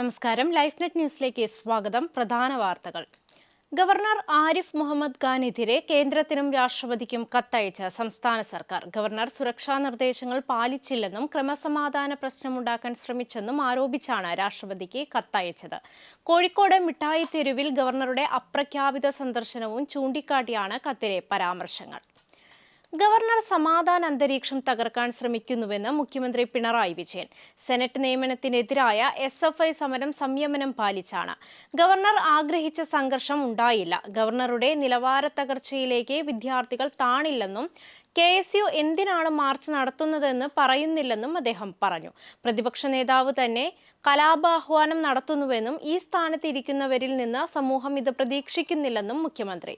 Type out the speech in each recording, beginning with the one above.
നമസ്കാരം. Life net ന്യൂസിലേക്ക് സ്വാഗതം. പ്രധാന വാർത്തകൾ. ഗവർണർ ആരിഫ് മുഹമ്മദ് ഖാനെതിരെ കേന്ദ്രത്തിനും രാഷ്ട്രപതിക്കും കത്തയച്ച സംസ്ഥാന സർക്കാർ. ഗവർണർ സുരക്ഷാ നിർദ്ദേശങ്ങൾ പാലിച്ചില്ലെന്നും ക്രമസമാധാന പ്രശ്നമുണ്ടാക്കാൻ ശ്രമിച്ചെന്നും ആരോപിച്ചാണ് രാഷ്ട്രപതിക്ക് കത്തയച്ചത്. കോഴിക്കോട് മിഠായി തെരുവിൽ ഗവർണറുടെ അപ്രഖ്യാപിത സന്ദർശനവും ചൂണ്ടിക്കാട്ടിയാണ് കത്തിലെ പരാമർശങ്ങൾ. ഗവർണർ സമാധാന അന്തരീക്ഷം തകർക്കാൻ ശ്രമിക്കുന്നുവെന്ന് മുഖ്യമന്ത്രി പിണറായി വിജയൻ. സെനറ്റ് നിയമനത്തിനെതിരായ എസ് എഫ് ഐ സമരം സംയമനം പാലിച്ചാണ്. ഗവർണർ ആഗ്രഹിച്ച സംഘർഷം ഉണ്ടായില്ല. ഗവർണറുടെ നിലവാര തകർച്ചയിലേക്ക് വിദ്യാർത്ഥികൾ താണില്ലെന്നും കെ എസ് യു എന്തിനാണ് മാർച്ച് നടത്തുന്നതെന്ന് പറയുന്നില്ലെന്നും അദ്ദേഹം പറഞ്ഞു. പ്രതിപക്ഷ നേതാവ് തന്നെ കലാപാഹ്വാനം നടത്തുന്നുവെന്നും ഈ സ്ഥാനത്തിരിക്കുന്നവരിൽ നിന്ന് സമൂഹം ഇത് പ്രതീക്ഷിക്കുന്നില്ലെന്നും മുഖ്യമന്ത്രി.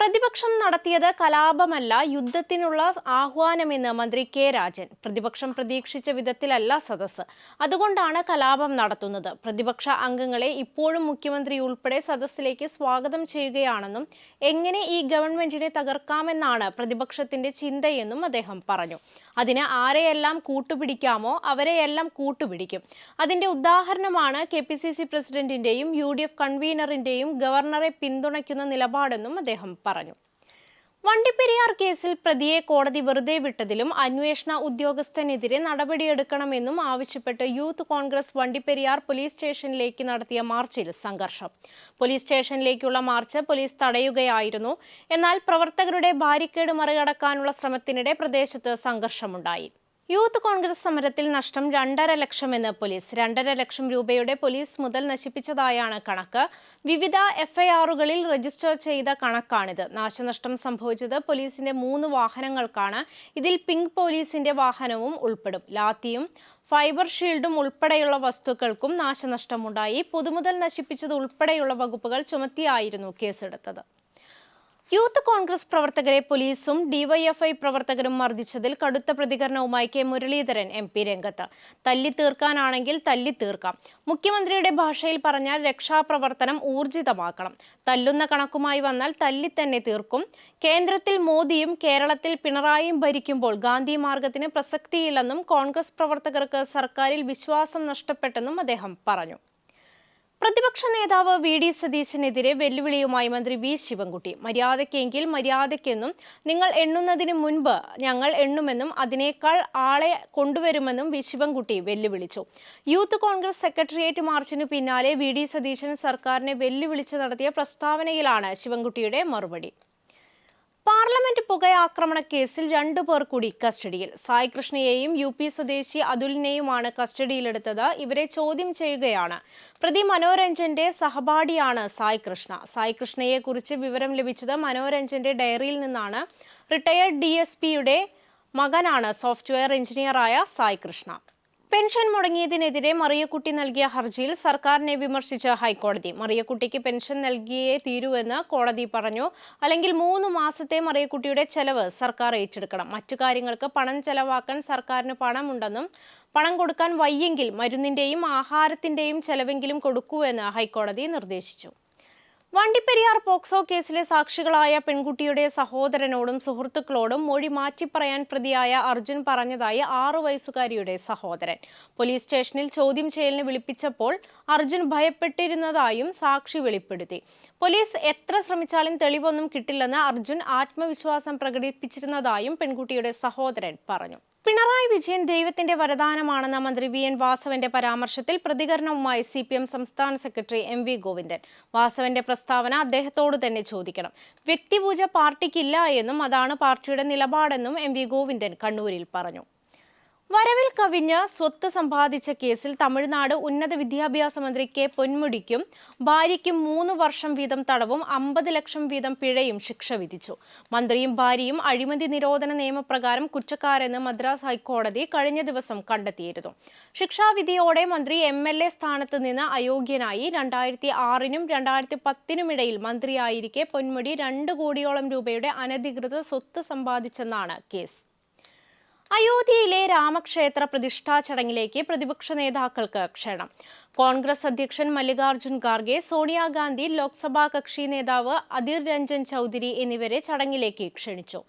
പ്രതിപക്ഷം നടത്തിയത് കലാപമല്ല യുദ്ധത്തിനുള്ള ആഹ്വാനമെന്ന് മന്ത്രി കെ രാജൻ. പ്രതിപക്ഷം പ്രതീക്ഷിച്ച വിധത്തിലല്ല സദസ് അതുകൊണ്ടാണ് കലാപം നടത്തുന്നത്. പ്രതിപക്ഷ അംഗങ്ങളെ ഇപ്പോഴും മുഖ്യമന്ത്രി ഉൾപ്പെടെ സദസ്സിലേക്ക് സ്വാഗതം ചെയ്യുകയാണെന്നും എങ്ങനെ ഈ ഗവൺമെന്റിനെ തകർക്കാമെന്നാണ് പ്രതിപക്ഷത്തിന്റെ ചിന്തയെന്നും അദ്ദേഹം പറഞ്ഞു. അതിന് ആരെയെല്ലാം കൂട്ടുപിടിക്കാമോ അവരെയെല്ലാം കൂട്ടുപിടിക്കും. അതിന്റെ ഉദാഹരണമാണ് കെ പി സി സി പ്രസിഡന്റിന്റെയും യു ഡി എഫ് കൺവീനറിന്റെയും ഗവർണറെ പിന്തുണയ്ക്കുന്ന നിലപാടെന്നും അദ്ദേഹം പറഞ്ഞു. വണ്ടിപ്പെരിയാർ കേസിൽ പ്രതിയെ കോടതി വെറുതെ വിട്ടതിലും അന്വേഷണ ഉദ്യോഗസ്ഥനെതിരെ നടപടിയെടുക്കണമെന്നും ആവശ്യപ്പെട്ട് യൂത്ത് കോൺഗ്രസ് വണ്ടിപ്പെരിയാർ പോലീസ് സ്റ്റേഷനിലേക്ക് നടത്തിയ മാർച്ചിൽ സംഘർഷം. പോലീസ് സ്റ്റേഷനിലേക്കുള്ള മാർച്ച് പോലീസ് തടയുകയായിരുന്നു. എന്നാൽ പ്രവർത്തകരുടെ ബാരിക്കേഡ് മറികടക്കാനുള്ള ശ്രമത്തിനിടെ പ്രദേശത്ത് സംഘർഷമുണ്ടായി. യൂത്ത് കോൺഗ്രസ് സമരത്തിൽ നഷ്ടം രണ്ടര ലക്ഷമെന്ന് പോലീസ്. രണ്ടര ലക്ഷം രൂപയുടെ പോലീസ് മുതൽ നശിപ്പിച്ചതായാണ് കണക്ക്. വിവിധ എഫ്ഐആറുകളിൽ രജിസ്റ്റർ ചെയ്ത കണക്കാണിത്. നാശനഷ്ടം സംഭവിച്ചത് പോലീസിന്റെ മൂന്ന് വാഹനങ്ങൾക്കാണ്. ഇതിൽ പിങ്ക് പോലീസിന്റെ വാഹനവും ഉൾപ്പെടും. ലാത്തിയും ഫൈബർ ഷീൽഡും ഉൾപ്പെടെയുള്ള വസ്തുക്കൾക്കും നാശനഷ്ടമുണ്ടായി. പൊതുമുതൽ നശിപ്പിച്ചത് ഉൾപ്പെടെയുള്ള വകുപ്പുകൾ ചുമത്തിയായിരുന്നു കേസെടുത്തത്. യൂത്ത് കോൺഗ്രസ് പ്രവർത്തകരെ പോലീസും ഡിവൈഎഫ്ഐ പ്രവർത്തകരും മർദ്ദിച്ചതിൽ കടുത്ത പ്രതികരണവുമായി കെ മുരളീധരൻ എം പി രംഗത്ത്. തല്ലി തീർക്കാനാണെങ്കിൽ തല്ലി തീർക്കാം. മുഖ്യമന്ത്രിയുടെ ഭാഷയിൽ പറഞ്ഞാൽ രക്ഷാപ്രവർത്തനം ഊർജിതമാക്കണം. തല്ലുന്ന കണക്കുമായി വന്നാൽ തല്ലി തന്നെ തീർക്കും. കേന്ദ്രത്തിൽ മോദിയും കേരളത്തിൽ പിണറായിയും ഭരിക്കുമ്പോൾ ഗാന്ധി മാർഗത്തിന് പ്രസക്തിയില്ലെന്നും കോൺഗ്രസ് പ്രവർത്തകർക്ക് സർക്കാരിൽ വിശ്വാസം നഷ്ടപ്പെട്ടെന്നും അദ്ദേഹം പറഞ്ഞു. പ്രതിപക്ഷ നേതാവ് വി ഡി സതീശനെതിരെ വെല്ലുവിളിയുമായി മന്ത്രി വി ശിവൻകുട്ടി. മര്യാദയ്ക്കെങ്കിൽ മര്യാദയ്ക്കെന്നും നിങ്ങൾ എണ്ണുന്നതിന് മുൻപ് ഞങ്ങൾ എണ്ണുമെന്നും അതിനേക്കാൾ ആളെ കൊണ്ടുവരുമെന്നും വി ശിവൻകുട്ടി വെല്ലുവിളിച്ചു. യൂത്ത് കോൺഗ്രസ് സെക്രട്ടേറിയറ്റ് മാർച്ചിനു പിന്നാലെ വി ഡി സതീശൻ സർക്കാരിനെ വെല്ലുവിളിച്ച് നടത്തിയ പ്രസ്താവനയിലാണ് ശിവൻകുട്ടിയുടെ മറുപടി. പാർലമെന്റ് പുകയാക്രമണ കേസിൽ രണ്ടു പേർ കൂടി കസ്റ്റഡിയിൽ. സായ് കൃഷ്ണയെയും യു പി സ്വദേശി അതുലിനെയുമാണ് കസ്റ്റഡിയിലെടുത്തത്. ഇവരെ ചോദ്യം ചെയ്യുകയാണ്. പ്രതി മനോരഞ്ജന്റെ സഹപാഠിയാണ് സായ് കൃഷ്ണ. സായ് കൃഷ്ണയെ കുറിച്ച് വിവരം ലഭിച്ചത് മനോരഞ്ജന്റെ ഡയറിയിൽ നിന്നാണ്. റിട്ടയർഡ് ഡി എസ് പിയുടെ മകനാണ് സോഫ്റ്റ്വെയർ എഞ്ചിനീയറായ സായ് കൃഷ്ണ. പെൻഷൻ മുടങ്ങിയതിനെതിരെ മറിയക്കുട്ടി നൽകിയ ഹർജിയിൽ സർക്കാരിനെ വിമർശിച്ച ഹൈക്കോടതി. മറിയക്കുട്ടിക്ക് പെൻഷൻ നൽകിയേ തീരുവെന്ന് കോടതി പറഞ്ഞു. അല്ലെങ്കിൽ മൂന്ന് മാസത്തെ മറിയക്കുട്ടിയുടെ ചെലവ് സർക്കാർ ഏറ്റെടുക്കണം. മറ്റു കാര്യങ്ങൾക്ക് പണം ചെലവാക്കാൻ സർക്കാരിന് പണമുണ്ടെന്നും പണം കൊടുക്കാൻ വയ്യെങ്കിൽ മരുന്നിന്റെയും ആഹാരത്തിന്റെയും ചെലവെങ്കിലും കൊടുക്കൂ എന്ന് ഹൈക്കോടതി നിർദ്ദേശിച്ചു. വണ്ടിപ്പെരിയാർ പോക്സോ കേസിലെ സാക്ഷികളായ പെൺകുട്ടിയുടെ സഹോദരനോടും സുഹൃത്തുക്കളോടും മൊഴി മാറ്റിപ്പറയാൻ പ്രതിയായ അർജുൻ പറഞ്ഞതായി ആറു വയസ്സുകാരിയുടെ സഹോദരൻ. പോലീസ് സ്റ്റേഷനിൽ ചോദ്യം ചെയ്യലിന് വിളിപ്പിച്ചപ്പോൾ അർജുൻ ഭയപ്പെട്ടിരുന്നതായും സാക്ഷി വെളിപ്പെടുത്തി. പോലീസ് എത്ര ശ്രമിച്ചാലും തെളിവൊന്നും കിട്ടില്ലെന്ന് അർജുൻ ആത്മവിശ്വാസം പ്രകടിപ്പിച്ചിരുന്നതായും പെൺകുട്ടിയുടെ സഹോദരൻ പറഞ്ഞു. പിണറായി വിജയൻ ദൈവത്തിന്റെ വരദാനമാണെന്ന മന്ത്രി വി എൻ വാസവന്റെ പരാമർശത്തിൽ പ്രതികരണവുമായി സി പി എം സംസ്ഥാന സെക്രട്ടറി എം വി ഗോവിന്ദൻ. വാസവന്റെ പ്രസ്താവന അദ്ദേഹത്തോട് തന്നെ ചോദിക്കണം. വ്യക്തിപൂജ പാർട്ടിക്കില്ല എന്നും അതാണ് പാർട്ടിയുടെ നിലപാടെന്നും എം വി ഗോവിന്ദൻ കണ്ണൂരിൽ പറഞ്ഞു. വരവിൽ കവിഞ്ഞ് സ്വത്ത് സമ്പാദിച്ച കേസിൽ തമിഴ്നാട് ഉന്നത വിദ്യാഭ്യാസ മന്ത്രി കെ പൊന്മുടിക്കും ഭാര്യയ്ക്കും മൂന്ന് വർഷം വീതം തടവും അമ്പത് ലക്ഷം വീതം പിഴയും ശിക്ഷ വിധിച്ചു. മന്ത്രിയും ഭാര്യയും അഴിമതി നിരോധന നിയമപ്രകാരം കുറ്റക്കാരെന്ന് മദ്രാസ് ഹൈക്കോടതി കഴിഞ്ഞ ദിവസം കണ്ടെത്തിയിരുന്നു. ശിക്ഷാവിധിയോടെ മന്ത്രി എം എൽ എ സ്ഥാനത്ത് നിന്ന് അയോഗ്യനായി രണ്ടായിരത്തി ആറിനും രണ്ടായിരത്തി പത്തിനുമിടയിൽ മന്ത്രിയായിരിക്കെ പൊന്മുടി രണ്ട് കോടിയോളം രൂപയുടെ അനധികൃത സ്വത്ത് സമ്പാദിച്ചെന്നാണ് കേസ്. അയോധ്യയിലെ രാമക്ഷേത്ര പ്രതിഷ്ഠാ ചടങ്ങിലേക്ക് പ്രതിപക്ഷ നേതാക്കൾക്ക് ക്ഷണം. കോൺഗ്രസ് അധ്യക്ഷൻ മല്ലികാർജുൻ ഖാർഗെ സോണിയാഗാന്ധി ലോക്സഭാ കക്ഷി നേതാവ് അധിർ രഞ്ജൻ ചൌധരി എന്നിവരെ ചടങ്ങിലേക്ക് ക്ഷണിച്ചു.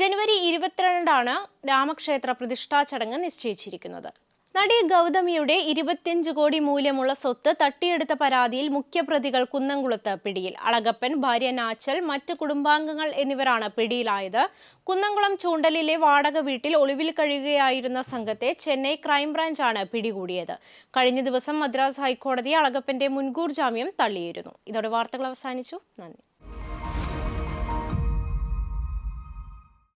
ജനുവരി ഇരുപത്തിരണ്ടാണ് രാമക്ഷേത്ര പ്രതിഷ്ഠാ ചടങ്ങ് നിശ്ചയിച്ചിരിക്കുന്നത്. നടി ഗൗതമിയുടെ ഇരുപത്തിയഞ്ച് കോടി മൂല്യമുള്ള സ്വത്ത് തട്ടിയെടുത്ത പരാതിയിൽ മുഖ്യപ്രതികൾ കുന്നംകുളത്ത് പിടിയിൽ. അളകപ്പൻ ഭാര്യ നാച്ചൽ മറ്റ് കുടുംബാംഗങ്ങൾ എന്നിവരാണ് പിടിയിലായത്. കുന്നംകുളം ചൂണ്ടലിലെ വാടക വീട്ടിൽ ഒളിവിൽ കഴിയുകയായിരുന്ന സംഘത്തെ ചെന്നൈ ക്രൈംബ്രാഞ്ചാണ് പിടികൂടിയത്. കഴിഞ്ഞ ദിവസം മദ്രാസ് ഹൈക്കോടതി അളകപ്പന്റെ മുൻകൂർ ജാമ്യം തള്ളിയിരുന്നു. ഇതോടെ വാർത്തകൾ അവസാനിച്ചു. നന്ദി.